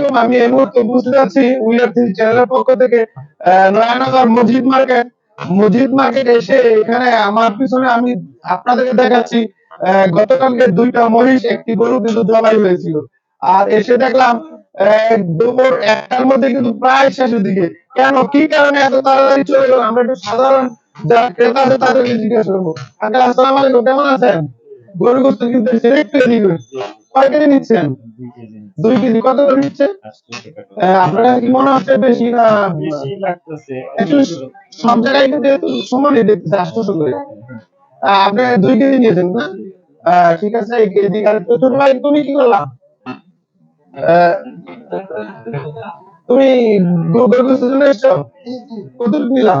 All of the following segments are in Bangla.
আলাইকুম। আমি এই মুহূর্তে উপস্থিত আছি উইনার থ্রি চ্যানেলের পক্ষ থেকে নয়ানগর মসজিদ মার্কেট। মসজিদ মার্কেট এসে এখানে আমার পিছনে আমি আপনাদেরকে দেখাচ্ছি গতকালকে দুইটা মহিষ, একটি গরু কিন্তু জবাই হয়েছিল। আর এসে দেখলাম দুপুর একটার মধ্যে কিন্তু প্রায় শেষের দিকে। কেন? কি কারণে এত তাড়াতাড়ি চলে গেল? আমরা একটু সাধারণ যারা ক্রেতা আছে তাদেরকে জিজ্ঞেস করব। আসসালামু আলাইকুম, কেমন আছেন? গরু গোস্ত কিন্তু একটু এদিকে কয় কেজি নিচ্ছেন দুই কেজি কত করে নিচ্ছে? আহ, আপনার কি মনে হচ্ছে বেশি না একটু সব জায়গায় কিন্তু সমানই দেখতেছে আটশোশো করে। আপনি দুই কেজি নিয়েছেন না? ঠিক আছে এক কেজি। আর ছোট ভাই তুমি কি করলা? আহ, তুমি গোবর গোস্তের জন্য এসছো? কত নিলাম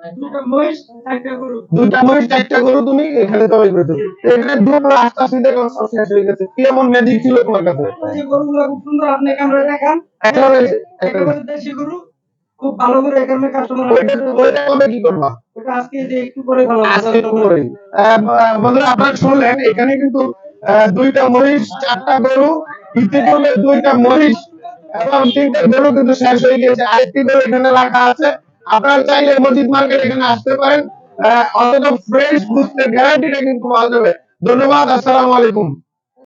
দুইটা মহিষ চারটা গরু। তুমি এখানে জবাই এখানে দুটো আস্তে আস্তে দেখো সব শেষ হয়ে গেছে। কেমন ম্যাজিক ছিল তোমার কাছে? গরুগুলো খুব সুন্দর আপনি ক্যামেরা দেখান। একটা একটা একেবারে দেশি গরু খুব ভালো করে এখানে কাস্টমার ওইটা কবে কি করবা। ওটা আজকে যে একটু পরে আজকে একটু আহ, বন্ধুরা আপনারা শুনলেন এখানে কিন্তু দুইটা মহিষ চারটা গরু ইতিপূর্বে দুইটা মহিষ এবং তিনটা গরু কিন্তু শেষ হয়ে গেছে আরেকটি গরু এখানে রাখা আছে। আপনারা চাইলে মসজিদ মার্কেট এখানে আসতে পারেন। অন্তত ফ্রেশ বুঝতে গ্যারান্টিটা কিন্তু পাওয়া যাবে। ধন্যবাদ, আসসালামু আলাইকুম।